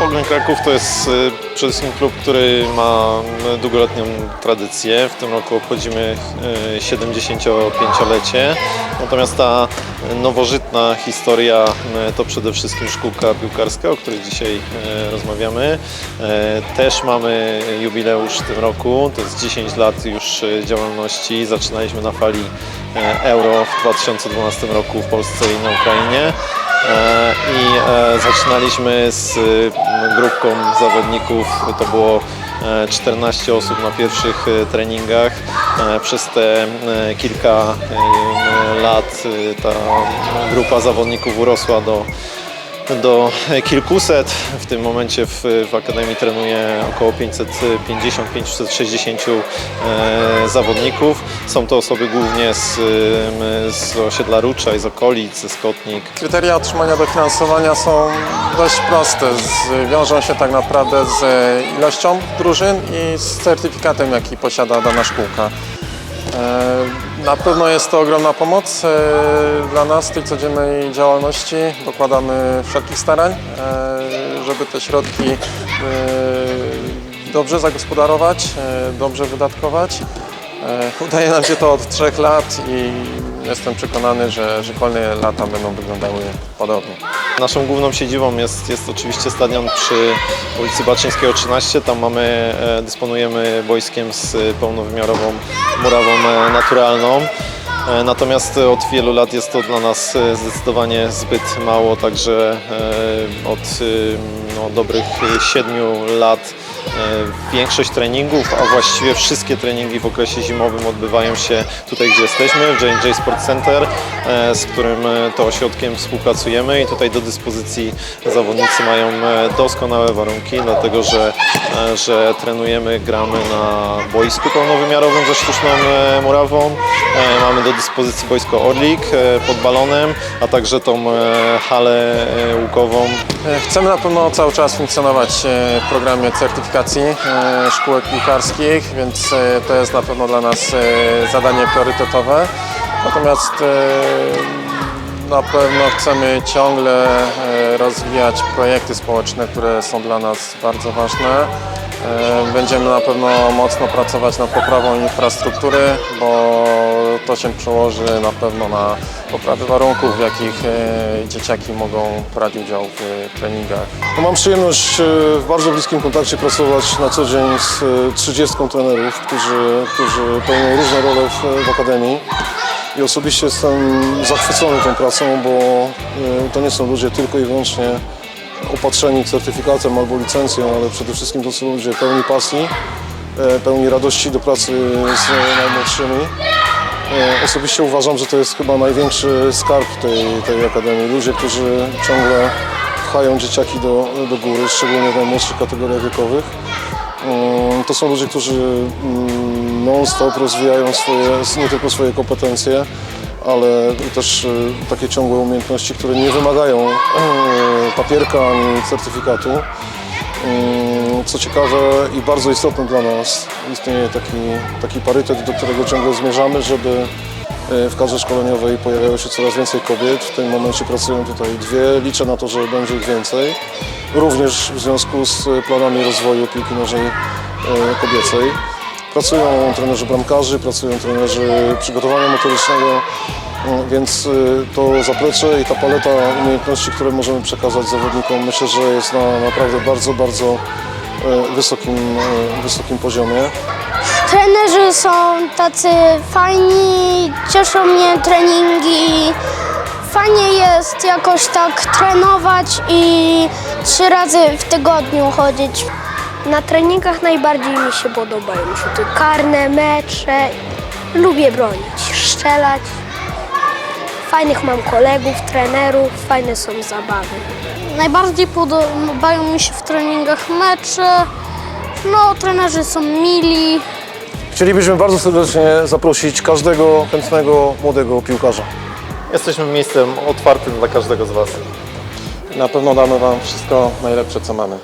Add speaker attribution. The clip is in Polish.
Speaker 1: Pogoń Kraków to jest y, przede wszystkim klub, który ma mm, długoletnią tradycję. W tym roku obchodzimy y, 75-lecie. Natomiast ta nowożytna historia y, to przede wszystkim szkółka piłkarska, o której dzisiaj y, rozmawiamy. Y, Też mamy jubileusz w tym roku, to jest 10 lat już y, działalności. Zaczynaliśmy na fali y, Euro w 2012 roku w Polsce i na Ukrainie. E, I e, zaczynaliśmy z e, grupką zawodników, to było e, 14 osób na pierwszych e, treningach. E, Przez te e, kilka e, lat e, ta grupa zawodników urosła do do kilkuset. W tym momencie w, w Akademii trenuje około 550-560 e, zawodników. Są to osoby głównie z, z osiedla Ruczaj, z okolic, ze Skotnik.
Speaker 2: Kryteria otrzymania dofinansowania są dość proste. Z, wiążą się tak naprawdę z ilością drużyn i z certyfikatem, jaki posiada dana szkółka. E, Na pewno jest to ogromna pomoc e, dla nas w tej codziennej działalności. Dokładamy wszelkich starań, e, żeby te środki e, dobrze zagospodarować, dobrze wydatkować. E, Udaje nam się to od trzech lat i jestem przekonany, że, że kolejne lata będą wyglądały podobnie.
Speaker 1: Naszą główną siedzibą jest, jest oczywiście stadion przy ulicy Baczyńskiego 13. Tam mamy, e, dysponujemy boiskiem z pełnowymiarową murawą e, naturalną. Natomiast od wielu lat jest to dla nas zdecydowanie zbyt mało, także od no, dobrych 7 lat większość treningów, a właściwie wszystkie treningi w okresie zimowym odbywają się tutaj, gdzie jesteśmy, w J&J Sport Center, e, z którym e, to ośrodkiem współpracujemy i tutaj do dyspozycji zawodnicy mają e, doskonałe warunki, dlatego że, e, że trenujemy, gramy na boisku pełnowymiarowym ze sztuczną e, murawą, E, mamy do dyspozycji boisko Orlik e, pod balonem, a także tą e, halę e, łukową
Speaker 2: E, Chcemy na pewno cały czas funkcjonować e, w programie certyfikacji e, szkółek piłkarskich, więc e, to jest na pewno dla nas e, zadanie priorytetowe. Natomiast e, na pewno chcemy ciągle e, rozwijać projekty społeczne, które są dla nas bardzo ważne. E, Będziemy na pewno mocno pracować nad poprawą infrastruktury, bo to się przełoży na pewno na poprawę warunków, w jakich e, dzieciaki mogą brać udział w treningach.
Speaker 3: No, mam przyjemność e, w bardzo bliskim kontakcie pracować na co dzień z e, 30 trenerów, którzy, którzy pełnią różne role w, w Akademii. I osobiście jestem zachwycony tą pracą, bo e, to nie są ludzie tylko i wyłącznie opatrzeni certyfikatem albo licencją, ale przede wszystkim to są ludzie pełni pasji, e, pełni radości do pracy z najmłodszymi. E, Osobiście uważam, że to jest chyba największy skarb tej, tej akademii. Ludzie, którzy ciągle pchają dzieciaki do, do góry, szczególnie w najmłodszych kategoriach wiekowych. Mm, To są ludzie, którzy mm, non-stop rozwijają swoje, nie tylko swoje kompetencje, ale też y, takie ciągłe umiejętności, które nie wymagają e, papierka ani certyfikatu. Co ciekawe i bardzo istotne dla nas, istnieje taki, taki parytet, do którego ciągle zmierzamy, żeby e, w kadrze szkoleniowej pojawiało się coraz więcej kobiet. W tym momencie pracują tutaj dwie, liczę na to, że będzie ich więcej. Również w związku z planami rozwoju piłki nożnej e, kobiecej. Pracują trenerzy bramkarzy, pracują trenerzy przygotowania motorycznego, no, więc to zaplecze i ta paleta umiejętności, które możemy przekazać zawodnikom, myślę, że jest na naprawdę bardzo, bardzo e, wysokim, e, wysokim poziomie.
Speaker 4: Trenerzy są tacy fajni, cieszą mnie treningi. Fajnie jest jakoś tak trenować i trzy razy w tygodniu chodzić. Na treningach najbardziej mi się podobają rzuty karne, mecze. Lubię bronić, strzelać. Fajnych mam kolegów, trenerów, fajne są zabawy. Najbardziej podobają mi się w treningach mecze. No, trenerzy są mili,
Speaker 3: Chcielibyśmy bardzo serdecznie zaprosić każdego chętnego młodego piłkarza.
Speaker 1: Jesteśmy miejscem otwartym dla każdego z Was.
Speaker 2: Na pewno damy Wam wszystko najlepsze, co mamy.